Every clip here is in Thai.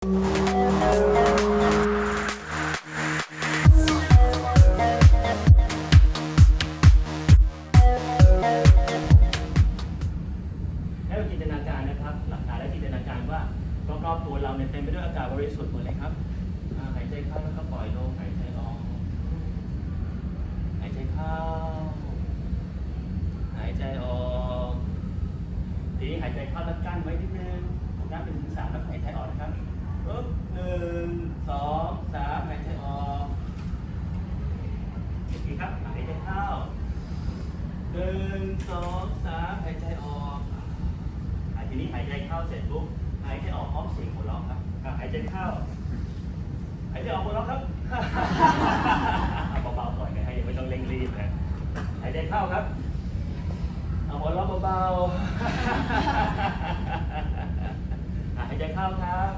ให้เราจินตนาการนะครับ หลักการและจินตนาการว่ารอบๆตัวเราเนี่ยเต็มไปด้วยอากาศบริสุทธิ์หมดเลยครับอ่าหายใจเข้าแล้วก็ปล่อยลงหายใจออก หายใจเข้า หายใจออก ทีนี้หายใจเข้าแล้วกั้นไว้นิดนึงผมนับเป็นถึงสามแล้วหายใจออกนะครับปึ๊บหนึ่งสองสามหายใจออกอีกทีครับหายใจเข้า หนึ่งสองสามหายใจออกอะทีนี้หายใจเข้าเสร็จปุ๊บหายใจออกพร้อมเสียงหัวเราะครับอะหายใจเข้าหายใจออกหัวเราะครับเบาๆก่อนนะฮะยังไม่ต้องเร่งรีบนะหายใจเข้าครับเอาหัวเราะเบาๆหายใจเข้าครับ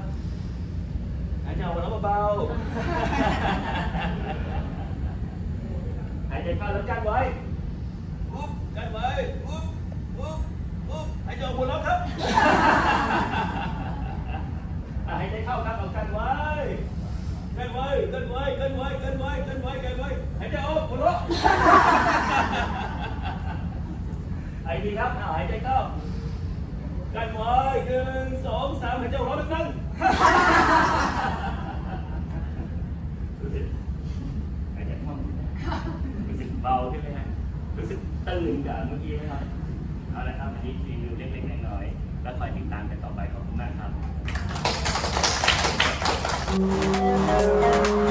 หายใจออกหัวเราะเบาๆหายใจเข้าแล้วกั้นไว้ กันไว้อุ๊บอุ๊บอุ๊บหายใจออกหัวเราะครับอะหายใจเข้าครับเอากั้นไว้กันไว้กันไว้กันไว้กันไว้กันไว้กันไว้หายใจออกหัวเราะไอ้ดีครับเอาหายใจเข้ากันไว้หนึ่งสองสามหายใจออกหัวเราะดังรู้สึกหายใจคล่องรู้สึกเบาขึ้นไหม รู้สึกตื่นกับเมื่อกี้ไหมครับ เอาละครับอันนี้รีวิวเล็กๆน้อยๆแล้วคอยติดตามกันต่อไปขอบคุณมากครับ